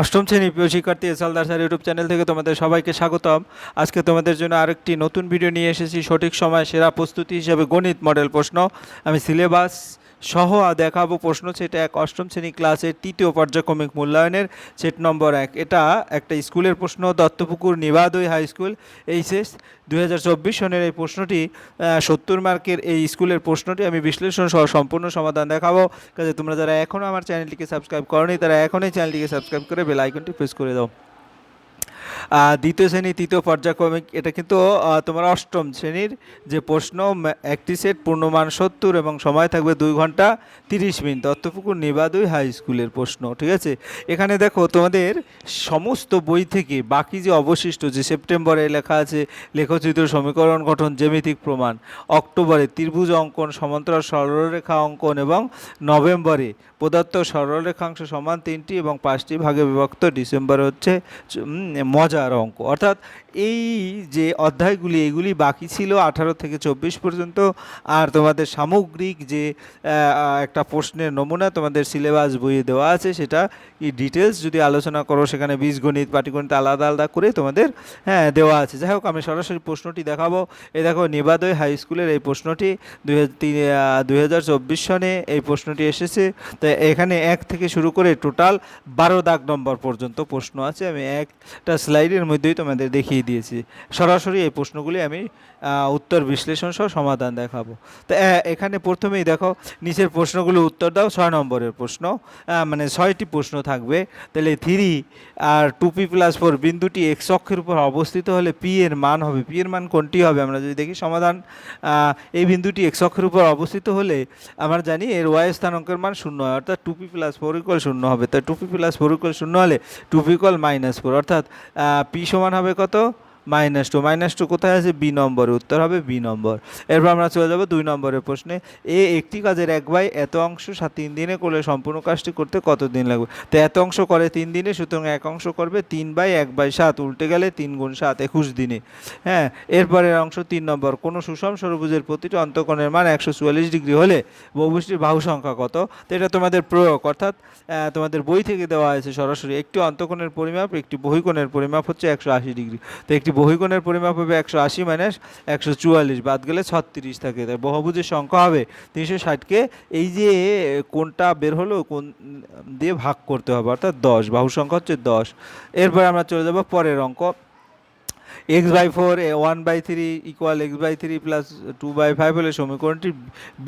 অষ্টম শ্রেণি প্রিয় শিক্ষার্থী S Aldar sir YouTube channel থেকে তোমাদের সবাইকে স্বাগতম। আজকে তোমাদের জন্য আরেকটি নতুন ভিডিও নিয়ে এসেছি। সঠিক সময় সেরা প্রস্তুতি হিসেবে গণিত মডেল প্রশ্ন। আমি সিলেবাস সহ দেখাবো প্রশ্ন, সেটা এক অষ্টম শ্রেণি ক্লাসের তৃতীয় পর্যায়ক্রমিক মূল্যায়নের সেট নম্বর এক। এটা একটা স্কুলের প্রশ্ন, Dattapukur Nibadhai high school, HS দু হাজার চব্বিশ সনের এই প্রশ্নটি সত্তর মার্কের এই স্কুলের প্রশ্নটি আমি বিশ্লেষণ সহ সম্পূর্ণ সমাধান দেখাবো। কাজে তোমরা যারা এখনও আমার চ্যানেলটিকে সাবস্ক্রাইব করনি, তারা এখনই চ্যানেলটিকে সাবস্ক্রাইব করে বেল আইকনটি প্রেস করে দাও। দ্বিতীয় শ্রেণি, তৃতীয় পর্যায়ক্রমিক, এটা কিন্তু তোমার অষ্টম শ্রেণির যে প্রশ্ন একটি সেট, পূর্ণমান সত্তর এবং সময় থাকবে দুই ঘণ্টা তিরিশ মিনিট। দত্তপুকুর নিবাদুই হাই স্কুলের প্রশ্ন, ঠিক আছে? এখানে দেখো, তোমাদের সমস্ত বই থেকে বাকি যে অবশিষ্ট, যে সেপ্টেম্বরে লেখা আছে, লেখচিত্র সমীকরণ গঠন, জ্যামিতিক প্রমাণ, অক্টোবরে ত্রিভুজ অঙ্কন, সমান্তরাল সরলরেখা অঙ্কন এবং নভেম্বরে প্রদত্ত সরলরেখাংশ সমান তিনটি এবং পাঁচটি ভাগে বিভক্ত ডিসেম্বর হচ্ছে মজার অঙ্ক। অর্থাৎ এই যে অধ্যায়গুলি, এগুলি বাকি ছিল আঠারো থেকে চব্বিশ পর্যন্ত। আর তোমাদের সামগ্রিক যে একটা প্রশ্নের নমুনা তোমাদের সিলেবাস বইয়ে দেওয়া আছে, সেটা এই ডিটেলস যদি আলোচনা করো, সেখানে বীজগণিত পাটিগণিত আলাদা আলাদা করে তোমাদের হ্যাঁ দেওয়া আছে। যাই হোক, আমি সরাসরি প্রশ্নটি দেখাবো। এই দেখো, নিবাদয় হাই স্কুলের এই প্রশ্নটি, দুই চব্বিশ সনে এই প্রশ্নটি এসেছে। তো এখানে এক থেকে শুরু করে টোটাল বারো দাগ নম্বর পর্যন্ত প্রশ্ন আছে। আমি একটা স্লাইডের মধ্যেই তোমাদের দেখিয়ে দিয়েছি। সরাসরি এই প্রশ্নগুলি আমি উত্তর বিশ্লেষণ সহ সমাধান দেখাবো। তো এখানে প্রথমেই দেখো, নিচের প্রশ্নগুলো উত্তর দাও, ছয় নম্বরের প্রশ্ন। মানে ছয়টি প্রশ্ন থাকবে। তাহলে থ্রি আর টু পি প্লাস ফোর বিন্দুটি এক্স অক্ষের উপর অবস্থিত হলে পি এর মান হবে পি এর মান কোনটি হবে? আমরা যদি দেখি সমাধান এই বিন্দুটি এক্স অক্ষের উপর অবস্থিত হলে আমরা জানি এর ওয়াই স্থানাঙ্কের মান শূন্য হয়, অর্থাৎ two P plus four equal শূন্য হবে। তাই two P plus four equal শূন্য হলে two P equal minus four অর্থাৎ পি সমান হবে কত? মাইনাস টু মাইনাস টু কোথায় আছে? বি নম্বরে। উত্তর হবে বি নম্বর। এরপর আমরা চলে যাব দুই নম্বরের প্রশ্নে। এ একটি কাজের এক বাই এত অংশ সাত তিন দিনে করলে সম্পূর্ণ কাজটি করতে কত দিন লাগবে? তো এত অংশ করে তিন দিনে, সুতরাং এক অংশ করবে তিন বাই এক বাই সাত, উল্টে গেলে তিন গুণ সাত একুশ দিনে। হ্যাঁ এরপরের অংশ তিন নম্বর। কোনো সুষম সরভুজের প্রতিটি অন্তকোণের মান একশো চুয়াল্লিশ ডিগ্রি হলে বহুবুষ্টির বাহু সংখ্যা কত? তো এটা তোমাদের প্রয়োগ, অর্থাৎ তোমাদের বই থেকে দেওয়া হয়েছে সরাসরি। একটি অন্তকোণের পরিমাপ, একটি বহিকোণের পরিমাপ হচ্ছে একশো আশি ডিগ্রি। তো একটি বহিকোণের পরিমাপ হবে একশো আশি মাইনাস একশো চুয়াল্লিশ, বাদ গেলে ছত্রিশ থাকে। তাই বহুভুজের সংখ্যা হবে তিনশো ষাটকে এই যে কোনটা বের হলো কোন দিয়ে ভাগ করতে হবে, অর্থাৎ দশ। বাহু সংখ্যা হচ্ছে দশ। এরপরে আমরা চলে যাব পরের অঙ্ক। X by four one by three equal X by three plus two by five হলে সমীকরণটি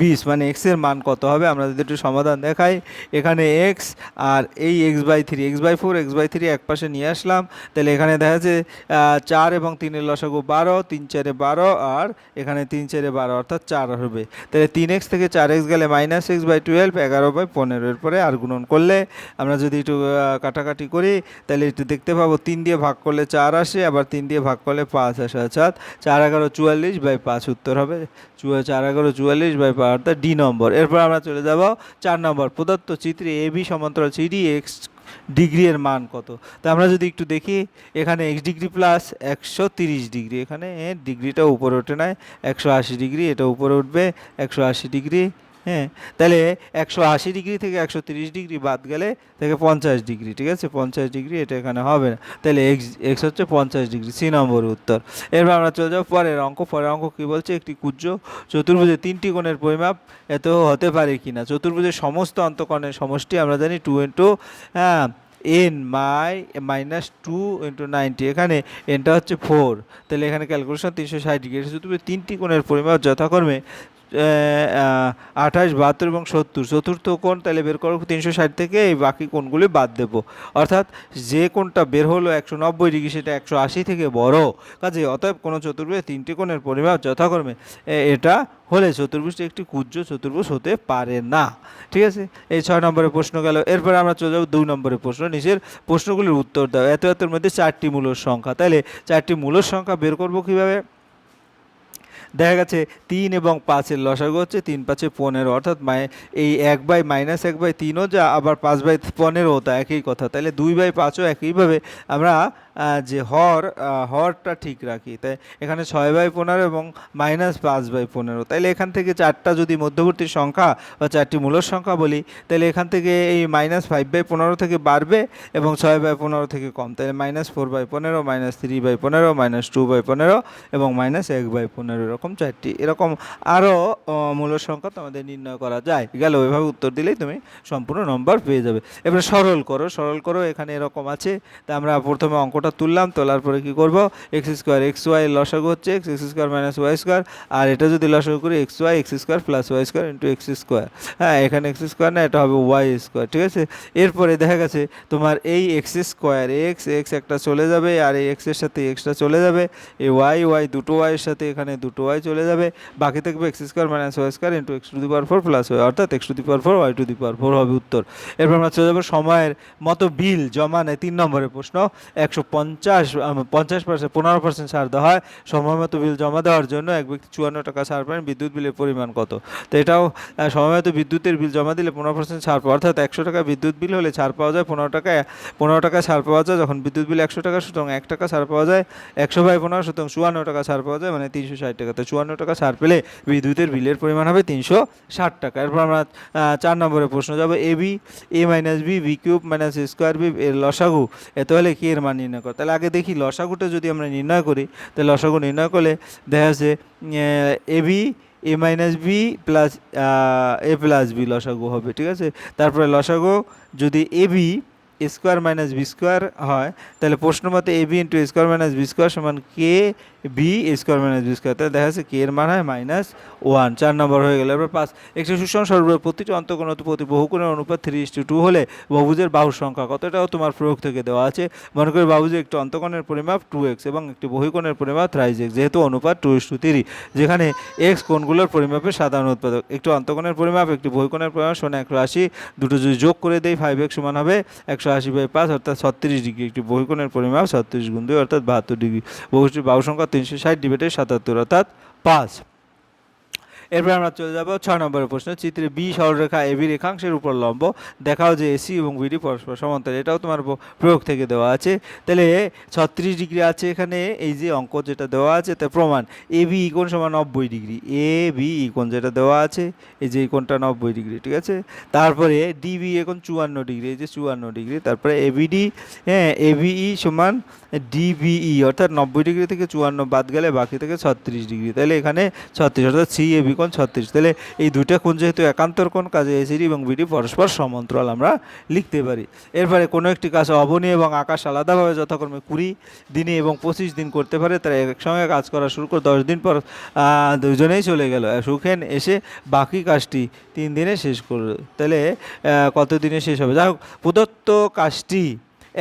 বিশ মানে এক্সের মান কত হবে? আমরা যদি একটু সমাধান দেখাই, এখানে এক্স আর এই X by three X by four X by three এক পাশে নিয়ে আসলাম। তাহলে এখানে দেখা যাচ্ছে চার এবং তিনের লসাগু বারো, তিন চারে বারো আর এখানে তিন চারে বারো অর্থাৎ চার হবে। তাহলে তিন এক্স থেকে চার এক্স গেলে মাইনাস এক্স বাই টুয়েলভ এগারো বাই পনেরো। এরপরে আর গুণন করলে আমরা যদি একটু কাটাকাটি করি, তাহলে একটু দেখতে পাবো, তিন দিয়ে ভাগ করলে চার আসে, আবার তিন দিয়ে ভাগ করলে পাঁচ আসে, অর্থাৎ চার এগারো চুয়াল্লিশ বাই পাঁচ উত্তর হবে। চার এগারো চুয়াল্লিশ বাই পাঁচ, অর্থাৎ ডি নম্বর। এরপর আমরা চলে যাব চার নম্বর প্রদত্ত চিত্রে এ বি সমান্তরাল সিডি এক্স ডিগ্রি এর মান কত? তা আমরা যদি একটু দেখি, এখানে এক্স ডিগ্রি প্লাস একশো তিরিশ ডিগ্রি। এখানে ডিগ্রিটা উপরে ওঠে নাই, একশো আশি ডিগ্রি, এটা উপরে উঠবে, একশো আশি ডিগ্রি। হ্যাঁ তাহলে একশো আশি ডিগ্রি থেকে একশো তিরিশ ডিগ্রি বাদ গেলে থেকে পঞ্চাশ ডিগ্রি, ঠিক আছে? পঞ্চাশ ডিগ্রি এটা এখানে হবে না। তাহলে এক্স এক্স হচ্ছে পঞ্চাশ ডিগ্রি, সি নম্বর উত্তর। এরপর আমরা চলে যাব পরের অঙ্ক। পরের অঙ্ক কী বলছে? একটি কুজ্জ চতুর্ভুজে তিনটি কোণের পরিমাপ এত হতে পারে কি না? চতুর্ভুজের সমস্ত অন্তকোণের সমষ্টি আমরা জানি টু ইন্টু হ্যাঁ N my minus two into ninety এখানে এনটা হচ্ছে ফোর তাহলে এখানে ক্যালকুলেশন তিনশো ষাট ডিগ্রি। চতুর্ভুজে তিনটি কোণের পরিমাপ যথাক্রমে আঠাশ, বাহাত্তর এবং সত্তর। চতুর্থ কোণ তাহলে বের করো তিনশো ষাট থেকে, এই বাকি কোণগুলি বাদ দেব। অর্থাৎ যে কোণটা বের হলো একশো নব্বই ডিগ্রি, সেটা একশো আশি থেকে বড়। কাজে অতএব কোনো চতুর্ভুজে তিনটি কোণের পরিমাপ যথাক্রমে এটা হলে চতুর্ভুজটি একটি কুজ্জ চতুর্ভুজ হতে পারে না। ঠিক আছে? এই ছয় নম্বরের প্রশ্ন গেল। এরপরে আমরা চলে যাব দুই নম্বরের প্রশ্ন। নিজের প্রশ্নগুলির উত্তর দাও। এত এতের মধ্যে চারটি মূলর সংখ্যা। তাহলে চারটি মূলর সংখ্যা বের করব কীভাবে? দেখা গেছে তিন এবং পাঁচের লসাগু হচ্ছে তিন, পাঁচে পনেরো। অর্থাৎ মাই এই এক বাই মাইনাস এক বাই তিনও যা আবার পাঁচ বাই পনেরো, তা একই কথা। তাহলে দুই বাই পাঁচও একইভাবে আমরা যে হর হরটা ঠিক রাখি। তাই এখানে ছয় বাই পনেরো এবং মাইনাস পাঁচ বাই পনেরো। তাইলে এখান থেকে চারটা যদি মধ্যবর্তী সংখ্যা বা চারটি মূলর সংখ্যা বলি, তাহলে এখান থেকে এই মাইনাস ফাইভ বাই পনেরো থেকে বাড়বে এবং ছয় বাই পনেরো থেকে কম। তাহলে মাইনাস ফোর বাই পনেরো, মাইনাস থ্রি বাই পনেরো, মাইনাস টু বাই পনেরো এবং মাইনাস এক বাই পনেরো, এরকম চারটি, এরকম আরও মূলর সংখ্যা তোমাদের নির্ণয় করা যায়। গেল ওইভাবে উত্তর দিলেই তুমি সম্পূর্ণ নম্বর পেয়ে যাবে। এবারে সরল করো সরল করো, এখানে এরকম আছে। তা আমরা প্রথমে অঙ্কটা তুললাম, তোলার পরে কি করব? এক্স স্কোয়ার এক্স ওয়াই লসাগু হচ্ছে X X square minus Y square আর এটা যদি লসাগু করি X Y X square plus Y square into X square হ্যাঁ এখানে এক্স স্কোয়ার না, এটা হবে ওয়াই স্কোয়ার ঠিক আছে? এরপরে দেখা গেছে, তোমার এই এক্স স্কোয়ার এক্স এক্স একটা চলে যাবে, আর এই এক্সের সাথে এক্সটা চলে যাবে। এই ওয়াই ওয়াই দুটো ওয়াইয়ের সাথে এখানে দুটো ওয়াই চলে যাবে, বাকি থাকবে X square minus Y square into X to the power four plus Y অর্থাৎ X to the power four Y to the power four হবে উত্তর। এরপর আমরা চলে যাব সময়ের মতো বিল জমা নেয় তিন নম্বরের প্রশ্ন। একশো পঞ্চাশ পঞ্চাশ পার্সেন্ট, পনেরো পার্সেন্ট ছাড় দেওয়া হয়। সময় মতো বিল জমা দেওয়ার জন্য এক ব্যক্তি চুয়ান্ন টাকা ছাড় পান বিদ্যুৎ বিলের পরিমাণ কত? তো এটাও সময় মতো বিদ্যুতের বিল জমা দিলে পনেরো পার্সেন্ট ছাড় পাওয়া, অর্থাৎ একশো টাকা বিদ্যুৎ বিল হলে ছাড় পাওয়া যায় পনেরো টাকা পনেরো টাকা ছাড় পাওয়া যায় যখন বিদ্যুৎ বিল একশো টাকা, সুতরাং এক টাকা ছাড় পাওয়া যায়। একশো বাই পনেরো, সুতরাং চুয়ান্ন টাকা ছাড় পাওয়া যায় মানে তিনশো ষাট টাকা। তো চুয়ান্ন টাকা ছাড় পেলে বিদ্যুতের বিলের পরিমাণ হবে তিনশো ষাট টাকা। এরপর আমরা চার নম্বরের প্রশ্ন যাব, A B, A minus B B cube minus square B, এর লসাগু, এত হলে কি এর মান নির্ণয় কর? তাহলে আগে দেখি লসাগুটা যদি আমরা নির্ণয় করি, তাহলে লসাগু নির্ণয় করলে দেখা যাচ্ছে A B, A minus B plus A plus B লসাগু হবে, ঠিক আছে? তারপরে লসাগু যদি A B square minus B square হয়, তাহলে প্রশ্ন মতে A B into square minus B square সমান কে B square minus B square? তাহলে দেখা যাচ্ছে কে এর মান হয় মাইনাস ওয়ান। চার নম্বর হয়ে গেল। এবার পাঁচ। একটি সুষম সর্বর প্রতিটি অন্তকোণ প্রতি বহুকোণের অনুপাত থ্রি ইস টু টু হলে বহুভুজের বাহুর সংখ্যা কতটাও তোমার প্রয়োগ থেকে দেওয়া আছে। মনে করি বাহুজের একটি অন্তকোণের পরিমাপ টু এক্স এবং একটি বহিকোণের পরিমাপ থ্রাইজ এক্স যেহেতু অনুপাত টু ইস টু থ্রি যেখানে এক্স কোণগুলোর পরিমাপের সাধারণ উৎপাদক। একটি অন্তকোণের পরিমাপ, একটি বহিকোণের পরিমাপ, সমান একশো আশি দুটো যদি যোগ করে দেই ফাইভ এক্স সমান হবে একশো আশি বাই পাঁচ অর্থাৎ ছত্রিশ ডিগ্রি একটি বহিকোণের পরিমাপ, ছত্রিশ গুণ দুই, অর্থাৎ বাহাত্তর ডিগ্রি বহুষ্টির বাহু সংখ্যা তিনশো ষাট ডিভাইডেড সাতাত্তর, অর্থাৎ পাঁচ। এরপর আমরা চলে যাব ছয় নম্বরের প্রশ্ন। চিত্রে বি সরলরেখা এবি রেখাংশের উপর লম্ব। দেখাও যে এসি এবং বিডি পরস্পর সমান্তর এটাও তোমার প্রয়োগ থেকে দেওয়া আছে। তাহলে ছত্রিশ ডিগ্রি আছে এখানে, এই যে অঙ্ক যেটা দেওয়া আছে তা প্রমাণ। এ বি ইকোণ সমান নব্বই ডিগ্রি। এ বি ইকোণ যেটা দেওয়া আছে, এই যে ইকোণটা নব্বই ডিগ্রি, ঠিক আছে? তারপরে ডিবি এখন চুয়ান্ন ডিগ্রি, এই যে চুয়ান্ন ডিগ্রি। তারপরে এবিডি হ্যাঁ এবিই সমান ডিবিই অর্থাৎ নব্বই ডিগ্রি থেকে চুয়ান্ন বাদ গেলে বাকি থেকে ছত্রিশ ডিগ্রি। তাহলে এখানে ছত্রিশ, অর্থাৎ সি এ বি কোণ ছত্রিশ। তাহলে এই দুইটা কোণ যেহেতু একান্তর কোণ, কাজে এসিডি এবং বিডি পরস্পর সমান্তরাল আমরা লিখতে পারি। এরপরে কোনো একটি কাজ অবনী এবং আকাশ আলাদাভাবে যথাক্রমে কুড়ি দিনে এবং পঁচিশ দিন করতে পারে, তারা একসঙ্গে কাজ করা শুরু করে দশ দিন পর দুজনেই চলে গেল। সুখেন এসে বাকি কাজটি তিন দিনে শেষ করবে তাহলে কত দিনে শেষ হবে? যাই হোক, প্রদত্ত কাজটি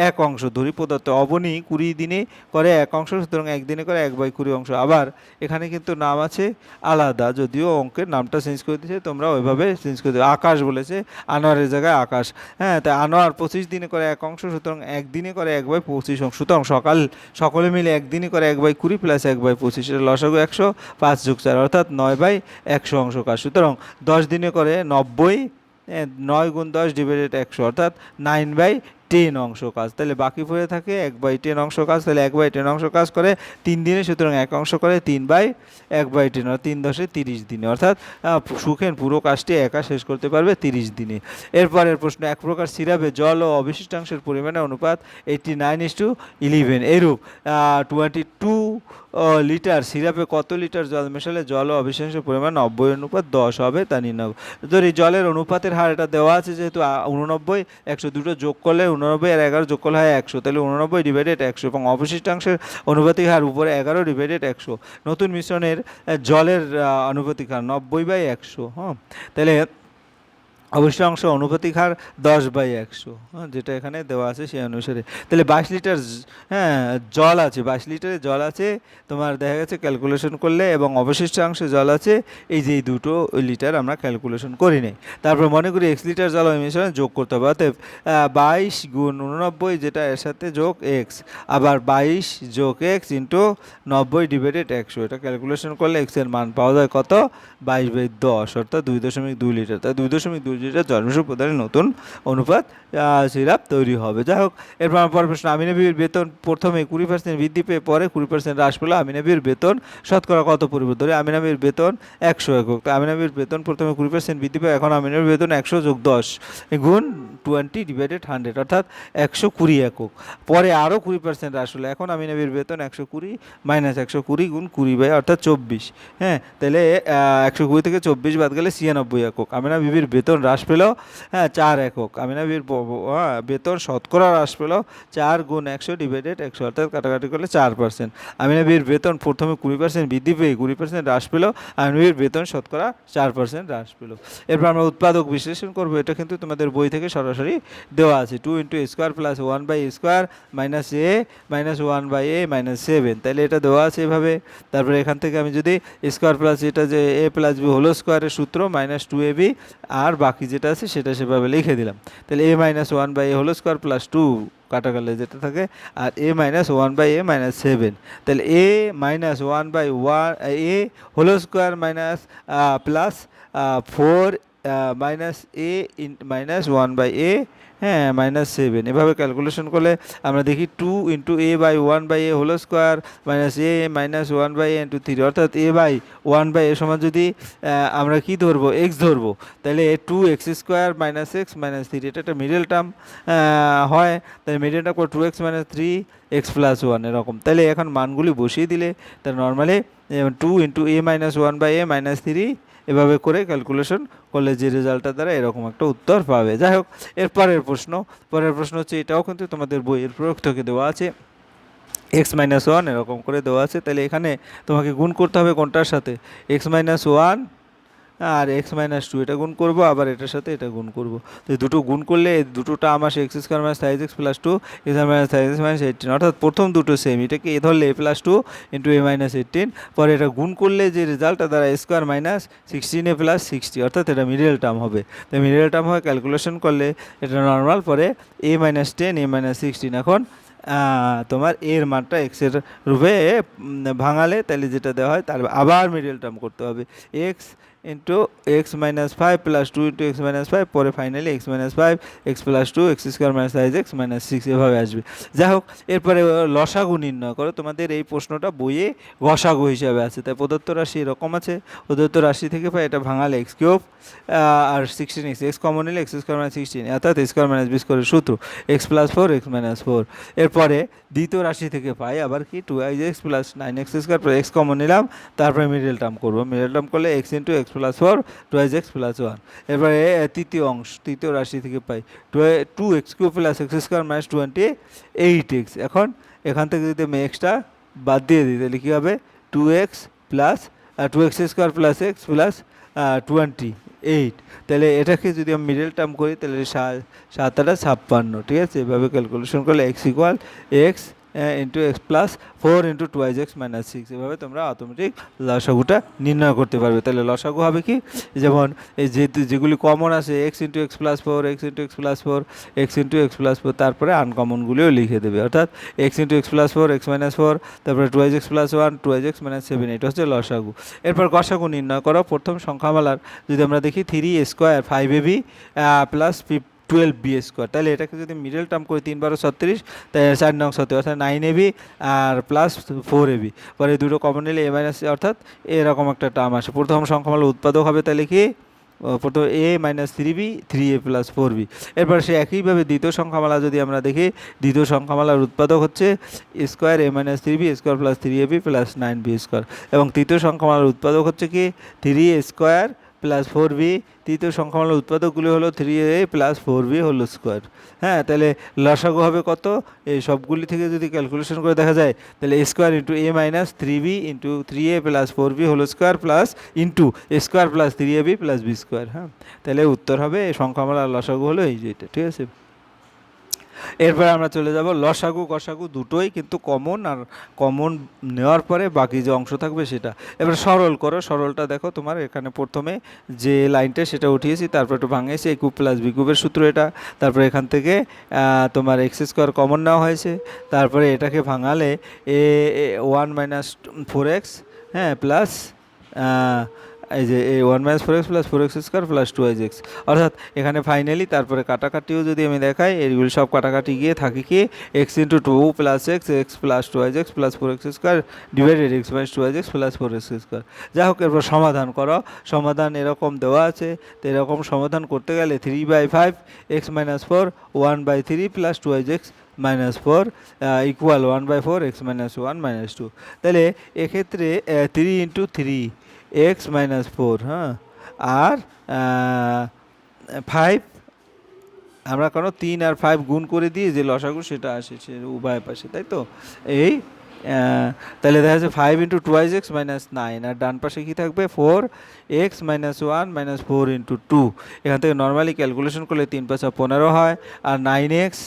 এক অংশ। ধরি প্রদত্ত অবনী কুড়ি দিনে করে এক অংশ, সুতরাং একদিনে করে এক বাই কুড়ি অংশ। আবার এখানে কিন্তু নাম আছে আলাদা, যদিও অঙ্কের নামটা চেঞ্জ করে দিয়েছে, তোমরা ওইভাবে চেঞ্জ করে দেবে আকাশ বলেছে, আনোয়ারের জায়গায় আকাশ। হ্যাঁ তাই আনোয়ার পঁচিশ দিনে করে এক অংশ, সুতরাং একদিনে করে এক বাই পঁচিশ অংশ। সুতরাং সকাল, সকলে মিলে একদিনে করে এক বাই কুড়ি প্লাস এক বাই পঁচিশ, এটা লসাগু একশো, পাঁচ যোগ চার, অর্থাৎ নয় বাই একশো অংশ কাজ। সুতরাং দশ দিনে করে নব্বই নয় গুণ দশ ডিভাইডেড একশো, অর্থাৎ নাইন বাই টেন অংশ কাজ। তাহলে বাকি পড়ে থাকে এক বাই টেন অংশ কাজ, তাহলে এক বাই টেন অংশ কাজ করে তিন দিনে, সুতরাং এক অংশ করে তিন বাই এক বাই টেন তিন দশে তিরিশ দিনে। অর্থাৎ সুখেন পুরো কাজটি একা শেষ করতে পারবে তিরিশ দিনে। এরপরের প্রশ্ন, এক প্রকার সিরাপে জল ও অবশিষ্টাংশের পরিমাণে অনুপাত eighty nine is to eleven এরূপ টোয়েন্টি টু লিটার সিরাপে কত লিটার জল মেশালে জল অবশিষ্টাংশের পরিমাণ নব্বই অনুপাত দশ হবে তা নির্ণয় ধরি জলের অনুপাতের হার এটা দেওয়া আছে যেহেতু উননব্বই একশো দুটো যোগ করলে উননব্বই আর এগারো যোগ করলে হয় একশো তাহলে উননব্বই ডিভাইডেড একশো এবং অবশিষ্টাংশের অনুপাতিক হার উপরে এগারো ডিভাইডেড একশো। নতুন মিশ্রণের জলের আহ, আনুপাতিক হার নব্বই বাই একশো হ্যাঁ তাহলে অবশ্যই অংশ অনুপাতিক হার দশ বাই একশো। হ্যাঁ যেটা এখানে দেওয়া আছে সেই অনুসারে। তাহলে বাইশ লিটার হ্যাঁ জল আছে, বাইশ লিটারে জল আছে। তোমার দেখা গেছে ক্যালকুলেশন করলে এবং অবশিষ্ট অংশে জল আছে। এই যে দুটো লিটার আমরা ক্যালকুলেশন করি নিই। তারপর মনে করি এক্স লিটার জল ওই মিশ্রণে যোগ করতে হবে। অতএব বাইশ গুণ উননব্বই যেটা এর সাথে যোগ এক্স আবার বাইশ যোগ এক্স ইন্টু নব্বই ডিভাইডেড একশো। এটা ক্যালকুলেশন করলে এক্সের মান পাওয়া যায় কত? বাইশ বাই দশ, অর্থাৎ দুই দশমিক দুই লিটার। তাই দুই দশমিক দুই লিটার জলমিশ্র প্রদানের নতুন অনুপাত সিরাপ তৈরি হবে। যাই হোক, এরপর আমার পরের প্রশ্ন আমিনবীর বেতন প্রথমে কুড়ি পার্সেন্ট বৃদ্ধি পেয়ে পরে কুড়ি পার্সেন্ট হ্রাস পেল আমিনবীর বেতন শতকরা কত পরিবর্তন? ধরে আমিনবীর বেতন একশো একক। তো আমিনবীর বেতন প্রথমে কুড়ি পার্সেন্ট বৃদ্ধি পেয়ে এখন আমিনবীর বেতন একশো যোগ দশ গুণ টোয়েন্টি ডিভাইডেড হান্ড্রেড অর্থাৎ একশো কুড়ি একক। পরে আরও কুড়ি পার্সেন্ট হ্রাস হলো এখন আমিনবীর বেতন একশো কুড়ি মাইনাস একশো কুড়ি গুণ কুড়ি বাই, অর্থাৎ চব্বিশ। হ্যাঁ তাহলে একশো কুড়ি থেকে চব্বিশ বাদ গেলে ছিয়ানব্বই একক। আমিনা বিবির বেতন হ্রাস পেল। হ্যাঁ চার একক। আমিনা বিবির ব- ব- হ্যাঁ, বেতন শতকরা হ্রাস পেল। চার গুণ একশো ডিভাইডেড একশো অর্থাৎ কাটাকাটি করলে চার পার্সেন্ট আমিনা বিবির বেতন প্রথমে কুড়ি পার্সেন্ট বৃদ্ধি পেয়ে কুড়ি পার্সেন্ট হ্রাস পেল। আমিনা বিবির বেতন শতকরা চার পার্সেন্ট হ্রাস পেল। এরপর আমরা উৎপাদক বিশ্লেষণ করব। এটা কিন্তু তোমাদের বই থেকে সরাসরি দেওয়া আছে। Two into square plus one by square minus A minus one by A minus seven তাহলে এটা দেওয়া আছে এভাবে। তারপরে এখান থেকে আমি যদি স্কোয়ার প্লাস এটা যে এ প্লাস বি হোলো স্কোয়ারের সূত্র মাইনাস টু এ বি আর বাকি যেটা আছে সেটা সেভাবে লিখে দিলাম। তাহলে A minus one by A whole square plus two কাটাকালে যেটা থাকে, আর A minus one by A minus seven তাহলে A minus one by one A whole square minus plus four minus A in minus one by A হ্যাঁ minus seven এভাবে calculation করলে আমরা দেখি two into A by one by A whole square minus A minus one by A into three অর্থাৎ A by one by A সমান যদি আমরা কি ধরবো? এক্স ধরবো। তাহলে two X square minus X minus three এটা একটা মিডল টার্ম হয়। তাহলে middle term two X minus three X plus one এরকম। তাহলে এখন মানগুলি বসিয়ে দিলে, তাহলে normally two into A minus one by A minus three এভাবে করে ক্যালকুলেশন করলে যে রেজাল্টটা দ্বারা এরকম একটা উত্তর পাবে। যাই হোক, এর পরের প্রশ্ন। পরের প্রশ্ন হচ্ছে, এটাও কিন্তু তোমাদের বইয়ের প্রয়োগ থেকে দেওয়া আছে। এক্স মাইনাস ওয়ান এরকম করে দেওয়া আছে। তাহলে এখানে তোমাকে গুণ করতে হবে কোনটার সাথে? এক্স মাইনাস ওয়ান আর এক্স মাইনাস টু এটা গুণ করব, আবার এটার সাথে এটা গুণ করব। তো দুটো গুণ করলে এই দুটো টার্ম আসে X square minus size X plus two X minus size X minus eighteen অর্থাৎ প্রথম দুটো সেম এটাকে এ ধরলে A plus two into A minus eighteen পরে এটা গুণ করলে যে রেজাল্টটা দ্বারা square minus sixteen A plus sixty অর্থাৎ এটা মিডল টার্ম হবে। তো মিডল টার্ম হয় ক্যালকুলেশন করলে এটা নর্মাল পরে A minus ten A minus sixteen এখন তোমার এর মানটা এক্সের রূপে ভাঙালে তাহলে যেটা দেওয়া হয়, তার আবার মিডল টার্ম করতে হবে। X into X minus five plus two into X minus five পরে finally X minus five X plus two X square minus five X minus six এভাবে আসবে। যাই হোক এরপরে লসাগু নির্ণয় করো। তোমাদের এই প্রশ্নটা বইয়ে গসাগু হিসাবে আছে। তাই প্রদত্ত রাশি এরকম আছে। প্রদত্ত রাশি থেকে পাই এটা ভাঙালে এক্স কিউব আর সিক্সটিন এক্স এক্স কমন নিলে এক্স স্কোয়ার মাইনাস সিক্সটিন অর্থাৎ স্কোয়ার মাইনাস বি স্কোয়ারের সূত্র X plus four X minus four এরপরে দ্বিতীয় রাশি থেকে পাই আবার কি? Twice X plus nine X square X common নিলাম। তারপরে মিডল টার্ম করব। মিডল টার্ম করলে X into X plus four two X plus one এরপরে এ, তৃতীয় অংশ তৃতীয় রাশি থেকে পাই। Two two X Q plus X square minus twenty eight X এখন এখান থেকে যদি আমি এক্সটা বাদ দিয়ে দিই তাহলে কী হবে? Two X plus two X square plus X plus twenty eight তাহলে এটাকে যদি আমি মিডল টার্ম করি তাহলে সাত আটা ছাপ্পান্ন। ঠিক আছে? এভাবে ক্যালকুলেশন করলে X equal X into X plus four into twice X minus six এভাবে তোমরা অটোমেটিক লসাগুটা নির্ণয় করতে পারবে। তাহলে লসাগু হবে কি? যেমন যেহেতু যেগুলি কমন আছে X into X plus four X into X plus four X into X plus four তারপরে আনকমনগুলিও লিখে দেবে। অর্থাৎ X into X plus four X minus four তারপরে twice X plus one twice X minus seven এটা হচ্ছে লসাগু। এরপর গসাগু নির্ণয় করো। প্রথম সংখ্যামালার যদি আমরা দেখি three square five A B plus ফিফ টুয়েলভ বি স্কোয়ার তাহলে এটাকে যদি মিডল টার্ম করি, তিন বারো ছত্রিশ, তাহলে চার নং ছত্রিশ, অর্থাৎ নাইন এবি আর প্লাস ফোর এবি পরে দুটো কমন নিলে এ মাইনাস অর্থাৎ এরকম একটা টার্ম আসে। প্রথম সংখ্যা সংখ্যামালা উৎপাদক হবে, তাহলে কি? প্রথম A minus three B three A plus four B এরপর সে একইভাবে দ্বিতীয় সংখ্যামালা যদি আমরা দেখি, দ্বিতীয় সংখ্যামালার উৎপাদক হচ্ছে square A minus three B square plus three A B plus nine B square এবং তৃতীয় সংখ্যামালার উৎপাদক হচ্ছে কি? Three square plus four B তৃতীয় সংখ্যামালার উৎপাদকগুলি হলো three A plus four B whole square হ্যাঁ তাহলে লসাগু হবে কত? এই সবগুলি থেকে যদি ক্যালকুলেশন করে দেখা যায়, তাহলে square into A minus three B into three A plus four B whole square plus into square plus three A B plus B square হ্যাঁ? তাহলে উত্তর হবে, এই সংখ্যামালার লসাগু হলো এই যে এটা, ঠিক আছে? এরপরে আমরা চলে যাব লসাগু কষাগু দুটোই কিন্তু কমন আর কমন নেওয়ার পরে বাকি যে অংশ থাকবে সেটা। এবার সরল করো, সরলটা দেখো তোমার এখানে প্রথমে যে লাইনটা সেটা উঠিয়েছি, তারপর একটু ভাঙিয়েছি কিউব প্লাস বি সূত্র এটা। তারপরে এখান থেকে তোমার এক্স স্কোয়ার কমন নেওয়া হয়েছে। তারপরে এটাকে ভাঙালে এ ওয়ান মাইনাস ফোর এক্স হ্যাঁ প্লাস এই যে এই one minus four X plus four X square plus two X X অর্থাৎ এখানে ফাইনালি তারপরে কাটাকাটিও যদি আমি দেখাই, এগুলি সব কাটাকাটি গিয়ে থাকে কি X into two plus X X plus two X X plus four X square divided X minus two X plus four X square যাই হোক, এরপর সমাধান করো। সমাধান এরকম দেওয়া আছে, তো এরকম সমাধান করতে গেলে three by five X minus four one by three plus two X minus four equal one by four X minus one minus two তাহলে এক্ষেত্রে three into three X minus four হ্যাঁ আর ফাইভ আমরা কোনো তিন আর ফাইভ গুণ করে দিয়ে যে লসাগু সেটা আসে, সে উভয় পাশে, তাই তো? এই তাহলে দেখা যাচ্ছে five into twice X minus nine আর ডান পাশে কী থাকবে? Four X minus one minus four into two এখান থেকে নর্মালি ক্যালকুলেশন করলে তিন পাঁচা পনেরো হয়, আর নাইন এক্স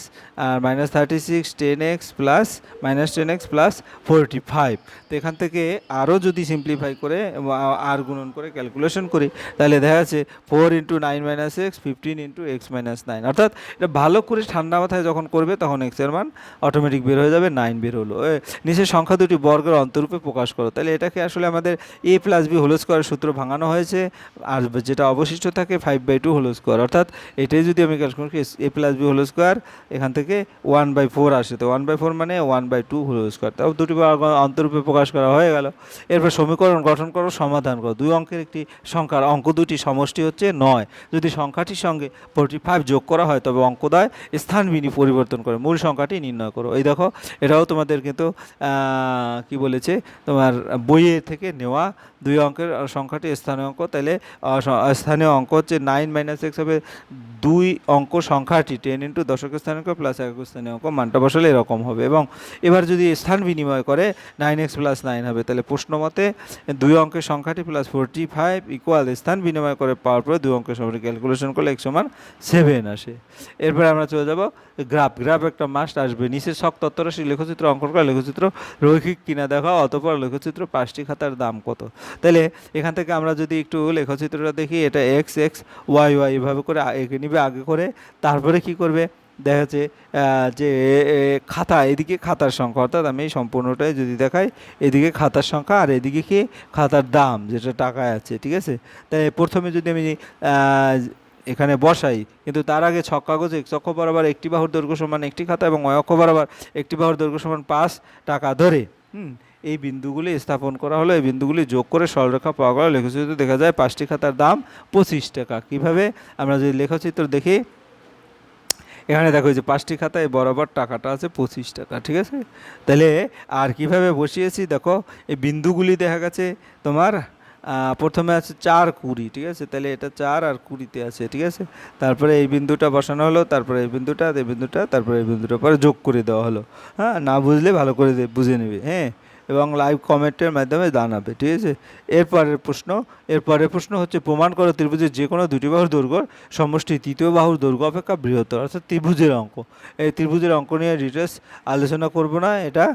আর minus thirty six ten X plus minus ten X plus forty five তো এখান থেকে আরও যদি সিম্পলিফাই করে আর গুণন করে ক্যালকুলেশন করি, তাহলে দেখা যাচ্ছে four into nine minus X fifteen into X minus nine অর্থাৎ এটা ভালো করে ঠান্ডা মাথায় যখন করবে, তখন এক্সের মান অটোমেটিক বের হয়ে যাবে নাইন বের হলো। নিচের সংখ্যা দুটি বর্গের অন্তরূপে প্রকাশ করো। তাহলে এটাকে আসলে আমাদের এ প্লাস বি হোল স্কোয়ারের সূত্র ভাঙানো হয়েছে আর যেটা অবশিষ্ট থাকে five by two whole square অর্থাৎ এটাই যদি আমি ক্যালকুলেট করি A plus B whole square এখান থেকে ওয়ান বাই ফোর আসে। তো ওয়ান বাই ফোর মানে one by two whole square তাও দুটি অন্তরূপে প্রকাশ করা হয়ে গেল। এরপর সমীকরণ গঠন করো, সমাধান করো। দুই অঙ্কের একটি সংখ্যার অঙ্ক দুটি সমষ্টি হচ্ছে নয়। যদি সংখ্যাটির সঙ্গে ফোরটি ফাইভ যোগ করা হয়, তবে অঙ্কদয় স্থান বিনি পরিবর্তন করে মূল সংখ্যাটি নির্ণয় করো। এই দেখো, এটাও তোমাদের কিন্তু কি বলেছে? তোমার বইয়ে থেকে নেওয়া দুই অঙ্কের সংখ্যাটি স্থানীয় অঙ্ক, তাহলে স্থানীয় অঙ্ক হচ্ছে নাইন মাইনাস এক্স হবে দুই অঙ্ক সংখ্যাটি টেন ইন্টু দশকের স্থানীয় অঙ্ক প্লাস একক স্থানীয় অঙ্ক, মানটা বসালে এরকম হবে। এবং এবার যদি স্থান বিনিময় করে নাইন এক্স প্লাস নাইন হবে, তাহলে প্রশ্ন মতে দুই অঙ্কের সংখ্যাটি প্লাস ফোরটি ফাইভ ইকুয়াল স্থান বিনিময় করে পাওয়ার পরে দুই অঙ্কের সংখ্যাটি ক্যালকুলেশন করলে এক সমান সেভেন আসে। এরপরে আমরা চলে যাব গ্রাফ গ্রাফ একটা মাস্ট আসবে। নিচের শখ তত্ত্বরাশি লেখচিত্র অঙ্কন করা লেখচিত্র, রৈখিক কিনা দেখা, অতপর লেখচিত্র, পাঁচটি খাতার দাম কত? তাহলে এখান থেকে আমরা যদি একটু লেখচিত্রটা দেখি, এটা এক্স এক্স ওয়াই ওয়াই এভাবে করে এঁকে নিবে, আগে করে, তারপরে কি করবে? দেখা যাচ্ছে যে খাতা, এদিকে খাতার সংখ্যা, অর্থাৎ আমি এই সম্পূর্ণটাই যদি দেখাই, এদিকে খাতার সংখ্যা আর এদিকে কি? খাতার দাম, যেটা টাকায় আছে, ঠিক আছে? তাই প্রথমে যদি আমি এখানে বসাই। কিন্তু তার আগে ছক কাগজে এক অক্ষ বরাবর একটি বাহুর দৈর্ঘ্য সমান একটি খাতা এবং অয় অক্ষ বরাবর একটি বাহুর দৈর্ঘ্য সমান পাঁচ টাকা ধরে। হুম, এই বিন্দুগুলি স্থাপন করা হলো, এই বিন্দুগুলি যোগ করে সরলরেখা পাওয়া গেল। লেখচিত্র দেখা যায় পাঁচটি খাতার দাম পঁচিশ টাকা। কীভাবে? আমরা যদি লেখচিত্র দেখি, এখানে দেখো যে পাঁচটি খাতায় বরাবর টাকাটা আছে পঁচিশ টাকা, ঠিক আছে? তাহলে আর কীভাবে বসিয়েছি? দেখো, এই বিন্দুগুলি দেখা গেছে তোমার প্রথমে আছে চার কুড়ি, ঠিক আছে? তাহলে এটা চার আর কুড়িতে আছে, ঠিক আছে? তারপরে এই বিন্দুটা বসানো হলো, তারপরে এই বিন্দুটা এই বিন্দুটা, তারপরে এই বিন্দুটা, পরে যোগ করে দেওয়া হলো। হ্যাঁ না বুঝলে ভালো করে বুঝে নেবে হ্যাঁ? এবং লাইভ কমেন্টের মাধ্যমে জানাবে, ঠিক আছে? এরপরের প্রশ্ন এরপরের প্রশ্ন হচ্ছে, প্রমাণ করো ত্রিভুজের যে কোনো দুটি বাহুর দৈর্ঘ্য সমষ্টি তৃতীয় বাহুর দৈর্ঘ্য অপেক্ষা বৃহত্তর, অর্থাৎ ত্রিভুজের অঙ্ক। এই ত্রিভুজের অঙ্ক নিয়ে ডিটেলস আলোচনা করব না, এটা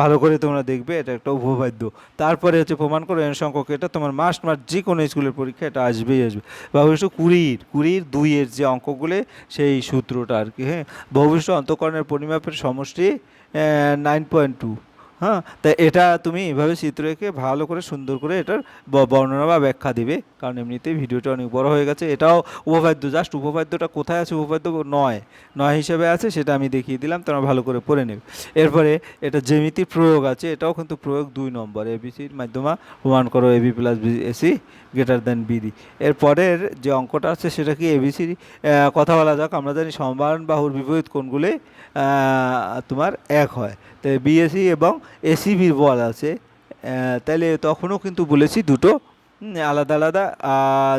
ভালো করে তোমরা দেখবে, এটা একটা উপবাদ্য তারপরে হচ্ছে প্রমাণ করো এন সংখ্যক এটা, তোমার মাস্ট মাস যে কোনো স্কুলের পরীক্ষা, এটা আসবেই আসবে। ভবিষ্য কুড়ির কুড়ির দুইয়ের যে অঙ্কগুলো, সেই সূত্রটা আর কি হ্যাঁ? ভবিষ্য অন্তকরণের পরিমাপের সমষ্টি নাইন পয়েন্ট টু হ্যাঁ তা এটা তুমি এভাবে চিত্র এঁকে ভালো করে সুন্দর করে এটার বর্ণনা বা ব্যাখ্যা দিবে। কারণ এমনিতেই ভিডিওটা অনেক বড় হয়ে গেছে। এটাও উপবাদ্য জাস্ট উপবাদ্যটা কোথায় আছে? উপবাদ্য নয়। নয় হিসেবে আছে, সেটা আমি দেখিয়ে দিলাম, তোমরা ভালো করে পড়ে নেবে। এরপরে এটা জ্যামিতির প্রয়োগ আছে, এটাও কিন্তু প্রয়োগ দুই নম্বর। এবিসির মাধ্যমে প্রমাণ করো AB plus B AC greater than BD এরপরের যে অঙ্কটা আছে, সেটা কি এবিসির কথা বলা যাক, আমরা জানি সমবারণ বাহুর বিপরীত কোণগুলি তোমার এক হয়। তো বিএসি এবং এসিবির বল আছে তাহলে তখনও কিন্তু বলেছি দুটো আলাদা আলাদা।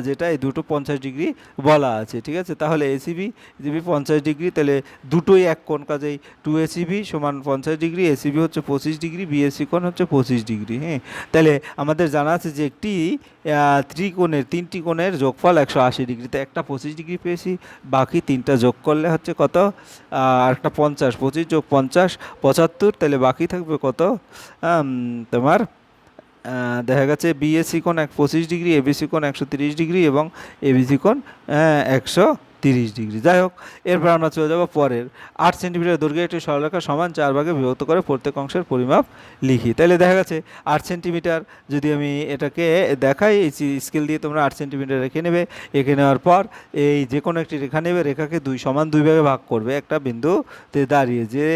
যেটা এই দুটো পঞ্চাশ ডিগ্রি বলা আছে, ঠিক আছে? তাহলে এসিবি জিবি পঞ্চাশ ডিগ্রি, তাহলে দুটোই এক কোণ কাজেই। টু এসিবি সমান পঞ্চাশ ডিগ্রি এসিবি হচ্ছে পঁচিশ ডিগ্রি বিএসসি কোণ হচ্ছে পঁচিশ ডিগ্রি হ্যাঁ? তাহলে আমাদের জানা আছে যে একটি ত্রিকোণের, তিনটি কোণের যোগফল একশো আশি ডিগ্রিতে একটা পঁচিশ ডিগ্রি পেয়েছি, বাকি তিনটা যোগ করলে হচ্ছে কত? আর একটা পঞ্চাশ, পঁচিশ যোগ পঞ্চাশ, পঁচাত্তর, তাহলে বাকি থাকবে কত? তোমার দেখা গেছে বিএসসি কোণ এক পঁচিশ ডিগ্রি এবিসি কোণ একশো তিরিশ ডিগ্রি এবং এবিসি কোণ একশো তিরিশ ডিগ্রি। যাই হোক, এরপর আমরা চলে যাব পরের। আট সেন্টিমিটার দৈর্ঘ্যে একটি সরলরেখা সমান চার ভাগে বিভক্ত করে প্রত্যেক অংশের পরিমাপ লিখি। তাহলে দেখা গেছে আট সেন্টিমিটার, যদি আমি এটাকে দেখাই, এই স্কেল দিয়ে তোমরা আট সেন্টিমিটার রেখে নেবে। এঁকে নেওয়ার পর এই যে কোনো একটি রেখা নেবে, রেখাকে দুই সমান দুই ভাগে ভাগ করবে। একটা বিন্দুতে দাঁড়িয়ে যে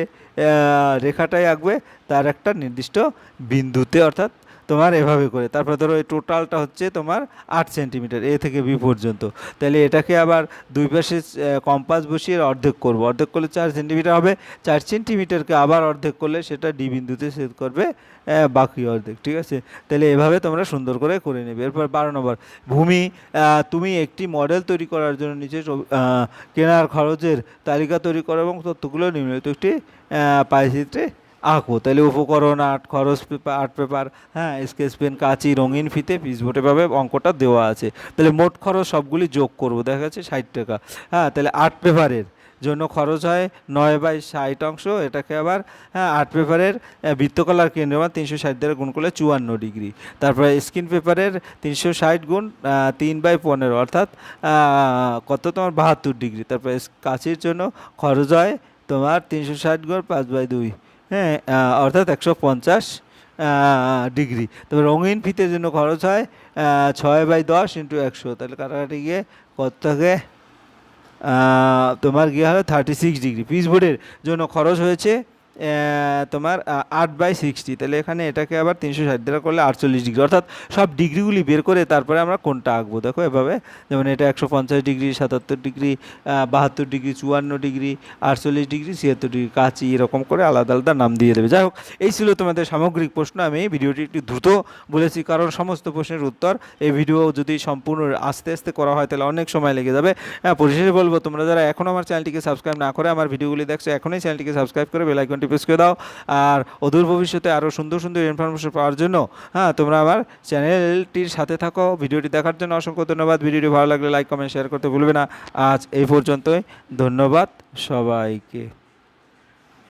রেখাটাই আঁকবে, তার একটা নির্দিষ্ট বিন্দুতে, অর্থাৎ তোমার এভাবে করে। তারপরে ধরো এই টোটালটা হচ্ছে তোমার আট সেন্টিমিটার এ থেকে বি পর্যন্ত। তাহলে এটাকে আবার দুই পাশে কম্পাস বসিয়ে অর্ধেক করব। অর্ধেক করলে চার সেন্টিমিটার হবে। চার সেন্টিমিটারকে আবার অর্ধেক করলে সেটা ডি বিন্দুতে ছেদ করবে বাকি অর্ধেক, ঠিক আছে? তাহলে এভাবে তোমরা সুন্দর করে করে নেবে। এরপর বারো নম্বর, ভূমি তুমি একটি মডেল তৈরি করার জন্য ছবি- কেনার খরচের তালিকা তৈরি করো এবং তথ্যগুলো নিম্নলিখিত একটি পাইচিত্রে আঁকো তাহলে উপকরণ, আর্ট খরচ, পেপার, আর্ট পেপার হ্যাঁ স্কেচ পেন কাঁচি, রঙিন ফিতে পিসবোর্ডেভাবে অঙ্কটা দেওয়া আছে। তাহলে মোট খরচ সবগুলি যোগ করব, দেখা যাচ্ছে ষাট টাকা। হ্যাঁ তাহলে আর্ট পেপারের জন্য খরচ হয় নয় বাই ষাট অংশ, এটাকে আবার হ্যাঁ আর্ট পেপারের বৃত্তকলার কেন্দ্র বা তিনশো ষাট দ্বারা গুণ করলে চুয়ান্ন ডিগ্রি। তারপরে স্ক্রিন পেপারের তিনশো ষাট গুণ তিন বাই পনেরো, অর্থাৎ কত তোমার? বাহাত্তর ডিগ্রি। তারপরে কাঁচির জন্য খরচ হয় তোমার তিনশো ষাট গুণ পাঁচ বাই দুই। হ্যাঁ অর্থাৎ একশো পঞ্চাশ ডিগ্রি। তবে রঙিন ফিতের জন্য খরচ হয় ছয় বাই দশ ইন্টু একশো। তাহলে কাটাকাটি গিয়ে কত থাকে? তোমার গিয়ে হবে থার্টি সিক্স ডিগ্রি। পিস বোর্ডের জন্য খরচ হয়েছে তোমার আট বাই সিক্সটি তাহলে এখানে এটাকে আবার তিনশো ষাট দ্বারা করলে আটচল্লিশ ডিগ্রি। অর্থাৎ সব ডিগ্রিগুলি বের করে তারপরে আমরা কোনটা আঁকবো? দেখো এভাবে। যেমন এটা একশো পঞ্চাশ ডিগ্রি, সাতাত্তর ডিগ্রি বাহাত্তর ডিগ্রি, চুয়ান্ন ডিগ্রি, আটচল্লিশ ডিগ্রি, ছিয়াত্তর ডিগ্রি, কাঁচি, এরকম করে আলাদা আলাদা নাম দিয়ে দেবে। যাই হোক, এই ছিল তোমাদের সামগ্রিক প্রশ্ন। আমি ভিডিওটি একটু দ্রুত বলেছি, কারণ সমস্ত প্রশ্নের উত্তর এই ভিডিও যদি সম্পূর্ণ আস্তে আস্তে করা হয়, তাহলে অনেক সময় লেগে যাবে। হ্যাঁ পরিশেষে বলব, তোমরা যারা এখনও আমার চ্যানেলটিকে সাবস্ক্রাইব না করে আমার ভিডিওগুলি দেখছ, এখনই চ্যানেলটিকে সাবস্ক্রাইব করে বেল আইকনটি প্রেস করে দাও। আর অদূর ভবিষ্যতে আরও সুন্দর সুন্দর ইনফরমেশন পাওয়ার জন্য হ্যাঁ তোমরা আমার চ্যানেলটির সাথে থাকো। ভিডিওটি দেখার জন্য অসংখ্য ধন্যবাদ। ভিডিওটি ভালো লাগলে লাইক কমেন্ট শেয়ার করতে ভুলবে না। আজ এই পর্যন্তই। ধন্যবাদ সবাইকে।